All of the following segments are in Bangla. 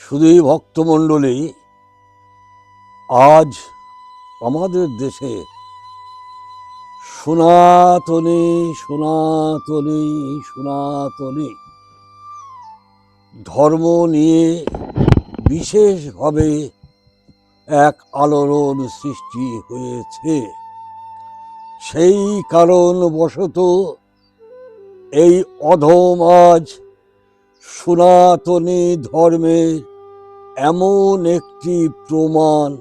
শুধুই ভক্তমণ্ডলী আজ আমাদের দেশে সনাতনী সনাতনী সনাতনী ধর্ম নিয়ে বিশেষভাবে এক আলোড়ন সৃষ্টি হয়েছে। সেই কারণবশত এই অধম আজ সনাতনী ধর্মের এমন একটি প্রমাণ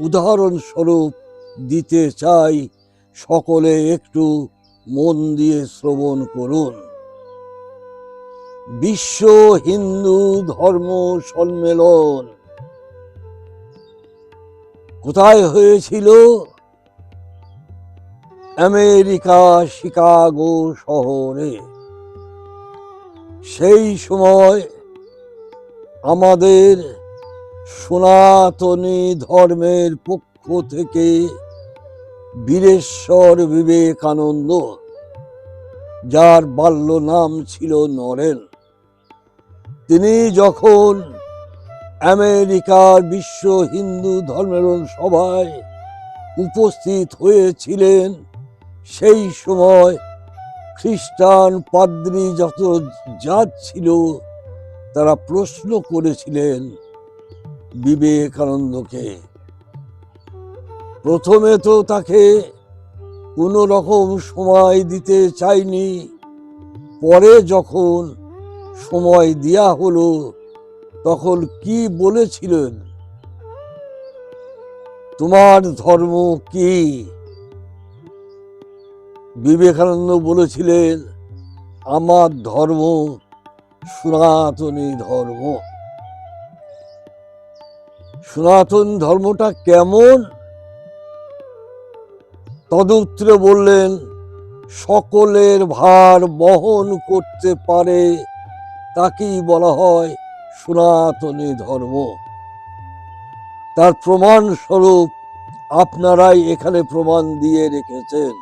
উদাহরণস্বরূপ দিতে চাই সকলে একটু মন দিয়ে শ্রবণ করুন। বিশ্ব হিন্দু ধর্ম সম্মেলন কোথায় হয়েছিল? আমেরিকা শিকাগো শহরে। সেই সময় আমাদের সনাতনী ধর্মের পক্ষ থেকে বীরেশ্বর বিবেকানন্দ, যার বাল্য নাম ছিল নরেন, তিনি যখন আমেরিকার বিশ্ব হিন্দু ধর্মের সভায় উপস্থিত হয়েছিলেন, সেই সময় খ্রিস্টান পাদ্রী যত জাত ছিল তারা প্রশ্ন করেছিলেন বিবেকানন্দকে। প্রথমে তো তাকে কোনো রকম সময় দিতে চাইনি, পরে যখন সময় দেয়া হলো, তখন কি বলেছিলেন? তোমার ধর্ম কি? বিবেকানন্দ বলেছিলেন, আমার ধর্ম সনাতনী ধর্ম। সনাতন ধর্মটা কেমন? তদুত্তরে বললেন, সকলের ভার বহন করতে পারে, তাকেই বলা হয় সনাতনী ধর্ম। তার প্রমাণ স্বরূপ আপনারাই এখানে প্রমাণ দিয়ে রেখেছেন।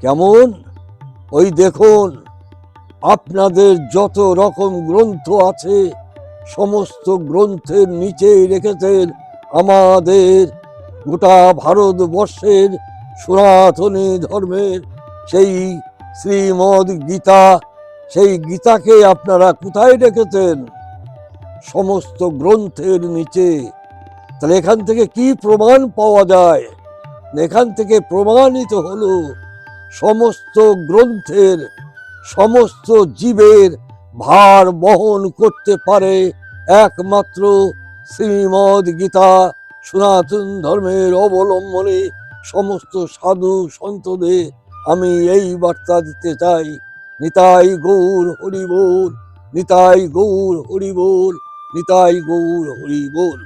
কেমন? ওই দেখুন, আপনাদের যত রকম গ্রন্থ আছে সমস্ত গ্রন্থের নিচেই রেখেছেন আমাদের গোটা ভারতবর্ষের সনাতনী ধর্মের সেই শ্রীমদ গীতা। সেই গীতাকে আপনারা কোথায় রেখেছেন? সমস্ত গ্রন্থের নিচে। তাহলে এখান থেকে কি প্রমাণ পাওয়া যায়? এখান থেকে প্রমাণিত হলো সমস্ত গ্রন্থের, সমস্ত জীবের ভার বহন করতে পারে একমাত্র শ্রীমদ গীতা। সনাতন ধর্মের অবলম্বনে সমস্ত সাধু সন্তদের আমি এই বার্তা দিতে চাই। নিতাই গৌর হরিবোল নিতাই গৌর হরিবোল নিতাই গৌর হরি বল।